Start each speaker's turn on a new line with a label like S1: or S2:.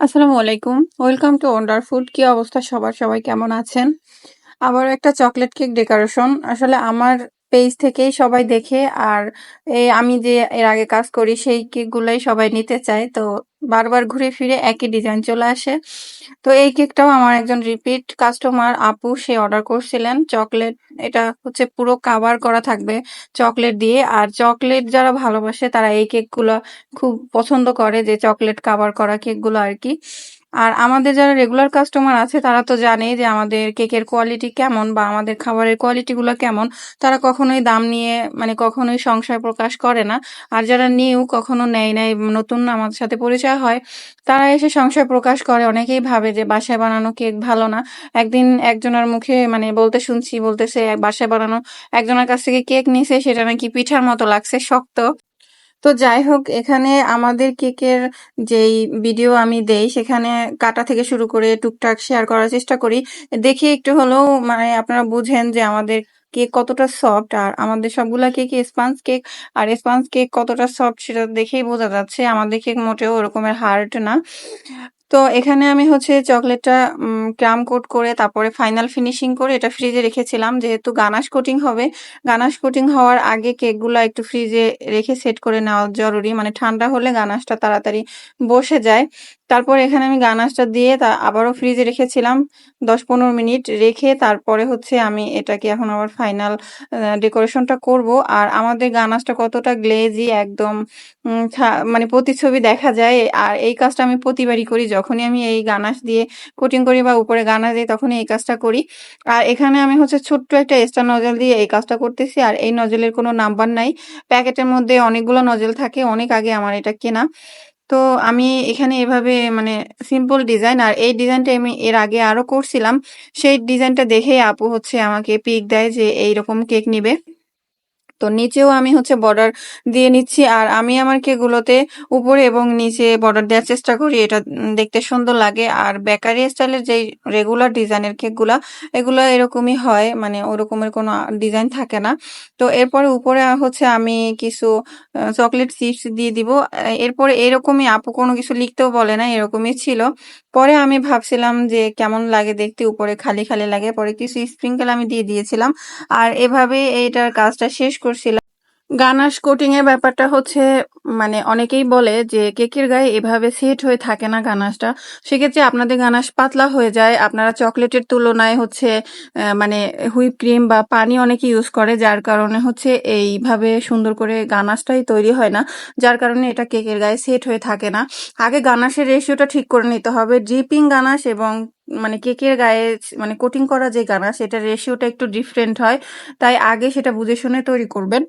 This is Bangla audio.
S1: আসসালামু আলাইকুম। ওয়েলকাম টু ওয়ান্ডারফুল কি অবস্থা সবার? সবাই কেমন আছেন? আবার একটা চকলেট কেক ডেকোরেশন আসলে আমার পেজ থেকেই সবাই দেখে, আর এই আমি যে এর আগে কাজ করি, সেই কেকগুলোই সবাই নিতে চায়। তো বারবার ঘুরে ফিরে একই ডিজাইন চলে আসে। তো এই কেকটাও আমার একজন রিপিট কাস্টমার আপু, সে অর্ডার করছিলেন। চকলেট এটা হচ্ছে পুরো কাভার করা থাকবে চকলেট দিয়ে। আর চকলেট যারা ভালোবাসে, তারা এই কেকগুলো খুব পছন্দ করে, যে চকলেট কাভার করা কেকগুলো আর কি। আর আমাদের যারা রেগুলার কাস্টমার আছে, তারা তো জানে যে আমাদের কেকের কোয়ালিটি কেমন বা আমাদের খাবারের কোয়ালিটিগুলো কেমন। তারা কখনোই দাম নিয়ে মানে কখনোই সংশয় প্রকাশ করে না। আর যারা নিউ কখনো নেয় নাই, নতুন আমাদের সাথে পরিচয় হয়, তারা এসে সংশয় প্রকাশ করে। অনেকেই ভাবে যে বাসায় বানানো কেক ভালো না। একদিন একজনের মুখে মানে বলতে শুনছি, বলতেছে, বাসায় বানানো, একজনের কাছ থেকে কেক নিছে, সেটা নাকি পিঠার মতো লাগছে, শক্ত। তো যাই হোক, এখানে আমাদের কেকের যেই ভিডিও আমি দেই, সেখানে কাটা থেকে শুরু করে টুকটাক শেয়ার করার চেষ্টা করি। দেখে একটু হলেও মানে আপনারা বুঝেন যে আমাদের কেক কতটা সফট আর আমাদের সবগুলা কেক স্পঞ্জ কেক আর স্পঞ্জ কেক কতটা সফট সেটা দেখেই বোঝা যাচ্ছে। আমাদের কেক মোটেও ওরকমের হার্ড না। তো এখানে আমি হচ্ছে চকলেটটা ক্রাম কোট করে তারপরে ফাইনাল ফিনিশিং করে এটা ফ্রিজে রেখেছিলাম। যেহেতু গানাশ কোটিং হবে, গানাশ কোটিং হওয়ার আগে কেকগুলো একটু ফ্রিজে রেখে সেট করে নেওয়া জরুরি। মানে ঠান্ডা হলে গানাশটা তাড়াতাড়ি বসে যায়। তারপর এখানে আমি গানাশটা দিয়ে তা আবারও ফ্রিজে রেখেছিলাম দশ পনেরো মিনিট রেখে তারপরে হচ্ছে আমি এটাকে এখন আবার ফাইনাল ডেকোরেশনটা করব। আর আমাদের গানাশটা কতটা গ্লেজি, একদম মানে প্রতিচ্ছবি দেখা যায়। আর এই কাজটা আমি প্রতিবারই করি যখনই আমি এই গানাশ দিয়ে কোটিং করি বা উপরে গানা দিই তখনই এই কাজটা করি। আর এখানে আমি হচ্ছে ছোট্ট একটা এক্সট্রা নজল দিয়ে এই কাজটা করতেছি আর এই নজলের কোনো নাম্বার নাই। প্যাকেটের মধ্যে অনেকগুলো নজল থাকে, অনেক আগে আমার এটা কেনা। তো আমি এখানে এভাবে মানে সিম্পল ডিজাইন আর এই ডিজাইনটা আমি এর আগে আরও করছিলাম। সেই ডিজাইনটা দেখেই আপু হচ্ছে আমাকে পিক দেয় যে এইরকম কেক নিবে। তো নিচেও আমি হচ্ছে বর্ডার দিয়ে নিচ্ছি, আর আমি আমার কেকগুলোতে উপরে এবং নিচে বর্ডার দেওয়ার চেষ্টা করি, এটা দেখতে সুন্দর লাগে। আর বেকারি স্টাইলের যেই রেগুলার ডিজাইনের কেকগুলা, এগুলো এরকমই হয় মানে ওরকমের কোনো ডিজাইন থাকে না। তো এরপরে উপরে হচ্ছে আমি কিছু চকলেট চিপস দিয়ে দিব। এরপরে এরকমই আপু কোনো কিছু লিখতেও বলে না, এরকমই ছিল। পরে আমি ভাবছিলাম যে কেমন লাগে দেখতে, উপরে খালি খালি লাগে। পরে কিছু স্প্রিঙ্কেল আমি দিয়ে দিয়েছিলাম। আর এভাবে এইটার কাজটা শেষ করছিলাম গানাশ কোটিং এর ব্যাপারটা হচ্ছে মানে অনেকেই বলে যে কেকের গায়ে এভাবে সেট হয়ে থাকে না গানাশটা। সেক্ষেত্রে আপনাদের গানাশ পাতলা হয়ে যায়। আপনারা চকলেটের তুলনায় হচ্ছে মানে হুইপ ক্রিম বা পানি অনেকে ইউজ করে, যার কারণে হচ্ছে এইভাবে সুন্দর করে গানাশটাই তৈরি হয় না, যার কারণে এটা কেকের গায়ে সেট হয়ে থাকে না। আগে গানাশের রেশিওটা ঠিক করে নিতে হবে। ড্রিপিং গানাশ এবং মানে কেকের গায়ে মানে কোটিং করা যে গানাশ সেটার রেশিওটা একটু ডিফারেন্ট হয়। তাই আগে সেটা বুঝে শুনে তৈরি করবেন।